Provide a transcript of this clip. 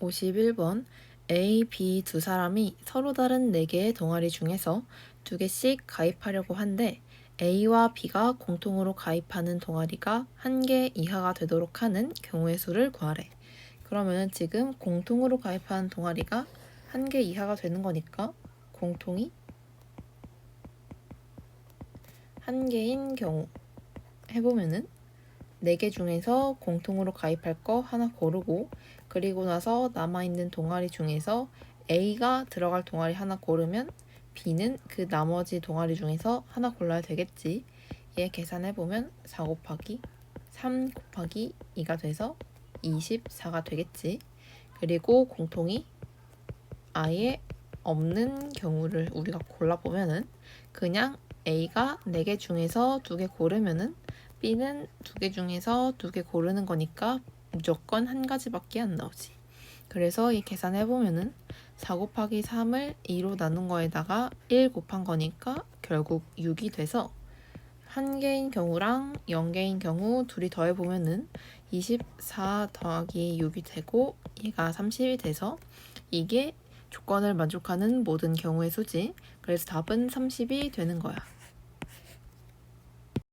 51번 A, B 두 사람이 서로 다른 4개의 동아리 중에서 두 개씩 가입하려고 한데 A와 B가 공통으로 가입하는 동아리가 한개 이하가 되도록 하는 경우의 수를 구하래. 그러면 지금 공통으로 가입하는 동아리가 한개 이하가 되는 거니까 공통이 한 개인 경우 해보면은 네 개 중에서 공통으로 가입할 거 하나 고르고 그리고 나서 남아있는 동아리 중에서 A가 들어갈 동아리 하나 고르면 B는 그 나머지 동아리 중에서 하나 골라야 되겠지. 얘 계산해보면 4 곱하기 3 곱하기 2가 돼서 24가 되겠지. 그리고 공통이 아예 없는 경우를 우리가 골라보면은 그냥 A가 4개 중에서 2개 고르면은 B는 2개 중에서 2개 고르는 거니까 무조건 한 가지밖에 안 나오지. 그래서 이 계산해보면은 4 곱하기 3을 2로 나눈 거에다가 1 곱한 거니까 결국 6이 돼서 한 개인 경우랑 0개인 경우 둘이 더해보면은 24 더하기 6이 되고 얘가 30이 돼서 이게 조건을 만족하는 모든 경우의 수지. 그래서 답은 30이 되는 거야.